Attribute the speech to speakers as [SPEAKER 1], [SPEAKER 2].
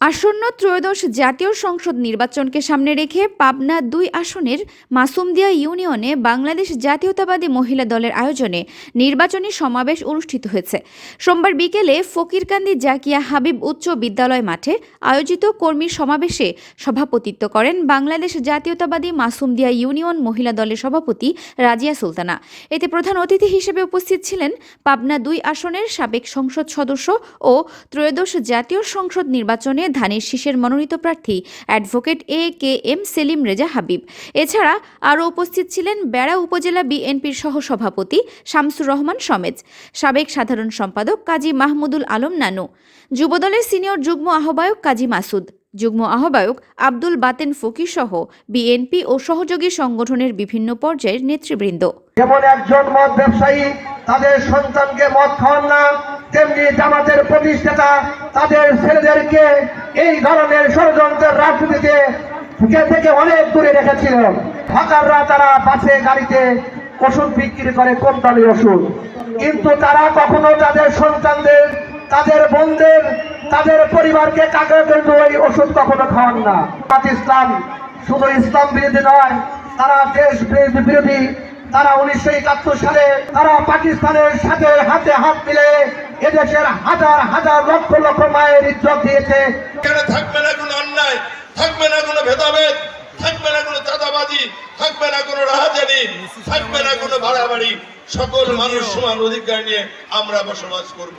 [SPEAKER 1] আসন্ন ত্রয়োদশ জাতীয় সংসদ নির্বাচনকে সামনে রেখে পাবনা দুই আসনের মাসুমদিয়া ইউনিয়নে বাংলাদেশ জাতীয়তাবাদী মহিলা দলের আয়োজনে নির্বাচনী সমাবেশ অনুষ্ঠিত হয়েছে। সোমবার বিকেলে ফকিরকান্দি জাকিয়া হাবিব উচ্চ বিদ্যালয় মাঠে আয়োজিত কর্মী সমাবেশে সভাপতিত্ব করেন বাংলাদেশ জাতীয়তাবাদী মাসুমদিয়া ইউনিয়ন মহিলা দলের সভাপতি রাজিয়া সুলতানা। এতে প্রধান অতিথি হিসেবে উপস্থিত ছিলেন পাবনা দুই আসনের সাবেক সংসদ সদস্য ও ত্রয়োদশ জাতীয় সংসদ নির্বাচনে ধানের শীষের মনোনীত প্রার্থী advocate A K M Selim Reza Habib. এছাড়া আরও উপস্থিত ছিলেন বেড়া উপজেলা বিএনপির সহসভাপতি শামসুর রহমান সমেজ সাবেক সাধারণ সম্পাদক কাজী মাহমুদুল আলম নানু। যুবদলের সিনিয়র যুগ্ম আহ্বায়ক কাজী মাসুদ। যুগ্ম আহ্বায়ক আব্দুল বাতেন ফকির সহ বিএনপি ও সহযোগী সংগঠনের বিভিন্ন পর্যায়ের নেতৃবৃন্দ।
[SPEAKER 2] যেমন একজন মদ ব্যবসায়ী, তাদের সন্তানকে মদ খাওয়ান না, তেমনি জামাতের প্রতিষ্ঠাতা, তাদের ছেলেদেরকে এই ধরনের ষড়যন্ত্রের রাজনীতিতে থেকে অনেক দূরে রেখেছিল হকাররা তারা বাসে, গাড়িতে ওষুধ বিক্রি করে কম ওষুধ। কিন্তু তারা কখনো তাদের সন্তানদের, তাদের বোনদের তাদের পরিবারকে কাকে কিন্তু ওই ওষুধ কখনো খাওয়ান না। ইসলাম শুধু ইসলাম বিরোধী নয়, তারা দেশ বিরোধী। তারা উনিশশো একাত্তর সালে তারা পাকিস্তানের সাথে হাতে হাত মিলে এদেশের হাজার হাজার লক্ষ লক্ষ মায়ের ইজ্জত দিয়েছে।
[SPEAKER 3] থাকবে না কোনো অন্যায়? থাকবে না কোনো ভেদাভেদ? থাকবে না কোনো চাঁদাবাজি? থাকবে না কোনো রাহাজানি? থাকবে না কোনো ভাড়াবাড়ি? সকল মানুষ সমান অধিকার নিয়ে আমরা বসবাস করব।